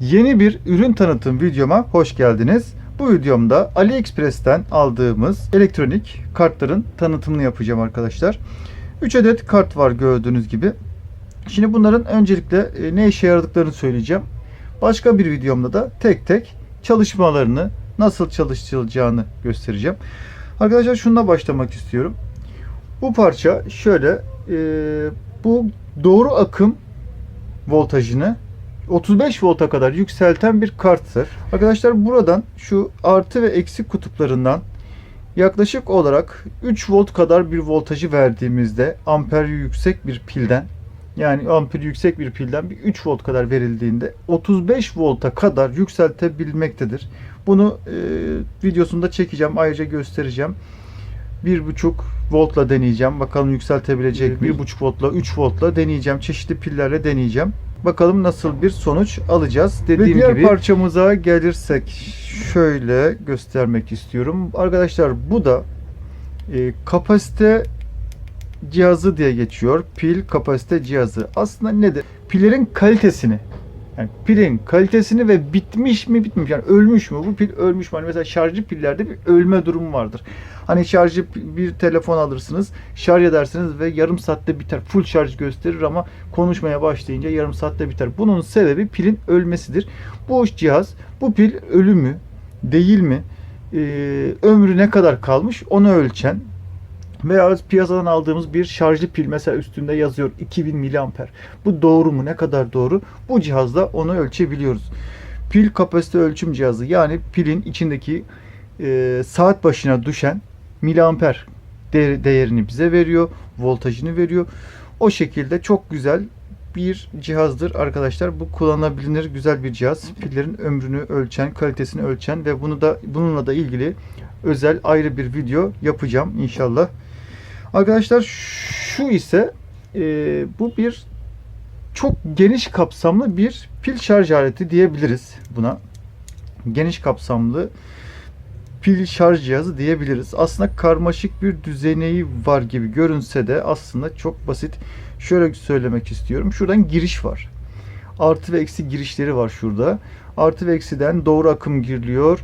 Yeni bir ürün tanıtım videoma hoş geldiniz. Bu videomda AliExpress'ten aldığımız elektronik kartların tanıtımını yapacağım arkadaşlar. 3 adet kart var gördüğünüz gibi. Şimdi bunların öncelikle e, ne işe yaradıklarını söyleyeceğim. Başka bir videomda da tek tek çalışmalarını, nasıl çalıştırılacağını göstereceğim. Arkadaşlar şununla başlamak istiyorum. Bu parça şöyle, e, bu doğru akım voltajını 35 volta kadar yükselten bir karttır. Arkadaşlar buradan şu artı ve eksi kutuplarından yaklaşık olarak 3 volt kadar bir voltajı verdiğimizde amperi yüksek bir pilden yani amperi yüksek bir pilden bir 3 volt kadar verildiğinde 35 volta kadar yükseltebilmektedir. Bunu e, videosunda çekeceğim. Ayrıca göstereceğim. 1.5 voltla deneyeceğim. Bakalım yükseltebilecek mi? 1.5 voltla, 3 voltla deneyeceğim. Çeşitli pillerle deneyeceğim. Bakalım nasıl bir sonuç alacağız. Dediğim diğer gibi parçamıza gelirsek şöyle göstermek istiyorum. Arkadaşlar bu da e, kapasite cihazı diye geçiyor. Pil kapasite cihazı. Aslında nedir? Pillerin kalitesini yani pilin kalitesini ve bitmiş mi bitmemiş yani ölmüş mü bu pil ölmüş mü? Hani mesela şarjlı pillerde bir ölme durumu vardır. Hani şarjı bir telefon alırsınız, şarj edersiniz ve yarım saatte biter. Full şarj gösterir ama konuşmaya başlayınca yarım saatte biter. Bunun sebebi pilin ölmesidir. Bu cihaz, bu pil ölü mü, değil mi, ee, ömrü ne kadar kalmış onu ölçen veya piyasadan aldığımız bir şarjlı pil mesela üstünde yazıyor 2000 miliamper. Bu doğru mu? Ne kadar doğru? Bu cihazda onu ölçebiliyoruz. Pil kapasite ölçüm cihazı yani pilin içindeki e, saat başına düşen miliamper değer- değerini bize veriyor. Voltajını veriyor. O şekilde çok güzel bir cihazdır arkadaşlar. Bu kullanılabilir güzel bir cihaz. Pillerin ömrünü ölçen, kalitesini ölçen ve bunu da bununla da ilgili özel ayrı bir video yapacağım inşallah. Arkadaşlar şu ise e, bu bir çok geniş kapsamlı bir pil şarj aleti diyebiliriz buna. Geniş kapsamlı pil şarj cihazı diyebiliriz. Aslında karmaşık bir düzeneği var gibi görünse de aslında çok basit. Şöyle söylemek istiyorum. Şuradan giriş var. Artı ve eksi girişleri var şurada. Artı ve eksiden doğru akım giriliyor.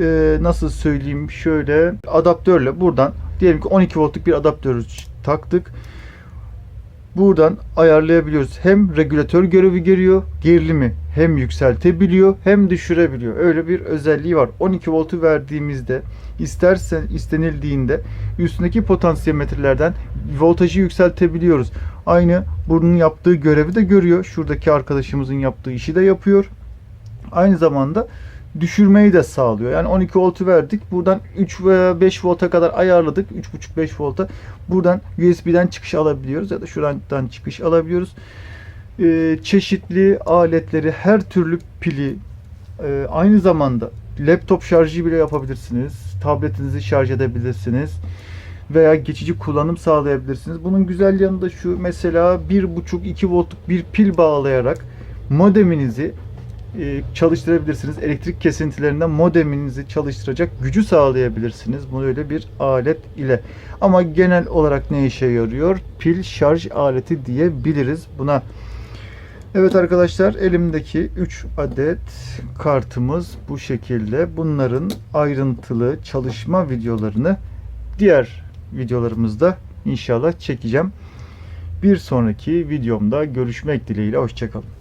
Ee, nasıl söyleyeyim şöyle adaptörle buradan diyelim ki 12 voltluk bir adaptörü taktık. Buradan ayarlayabiliyoruz. Hem regülatör görevi görüyor, gerilimi hem yükseltebiliyor hem düşürebiliyor. Öyle bir özelliği var. 12 voltu verdiğimizde istersen istenildiğinde üstündeki potansiyometrelerden voltajı yükseltebiliyoruz. Aynı bunun yaptığı görevi de görüyor. Şuradaki arkadaşımızın yaptığı işi de yapıyor. Aynı zamanda düşürmeyi de sağlıyor. Yani 12 voltu verdik. Buradan 3 veya 5 volta kadar ayarladık. 3.5-5 volta. Buradan USB'den çıkış alabiliyoruz ya da şuradan çıkış alabiliyoruz. Ee, çeşitli aletleri, her türlü pili e, aynı zamanda laptop şarjı bile yapabilirsiniz. Tabletinizi şarj edebilirsiniz. Veya geçici kullanım sağlayabilirsiniz. Bunun güzel yanı da şu mesela 1.5-2 voltluk bir pil bağlayarak modeminizi çalıştırabilirsiniz. Elektrik kesintilerinden modeminizi çalıştıracak gücü sağlayabilirsiniz. Bu öyle bir alet ile. Ama genel olarak ne işe yarıyor? Pil şarj aleti diyebiliriz buna. Evet arkadaşlar elimdeki 3 adet kartımız bu şekilde. Bunların ayrıntılı çalışma videolarını diğer videolarımızda inşallah çekeceğim. Bir sonraki videomda görüşmek dileğiyle. Hoşçakalın.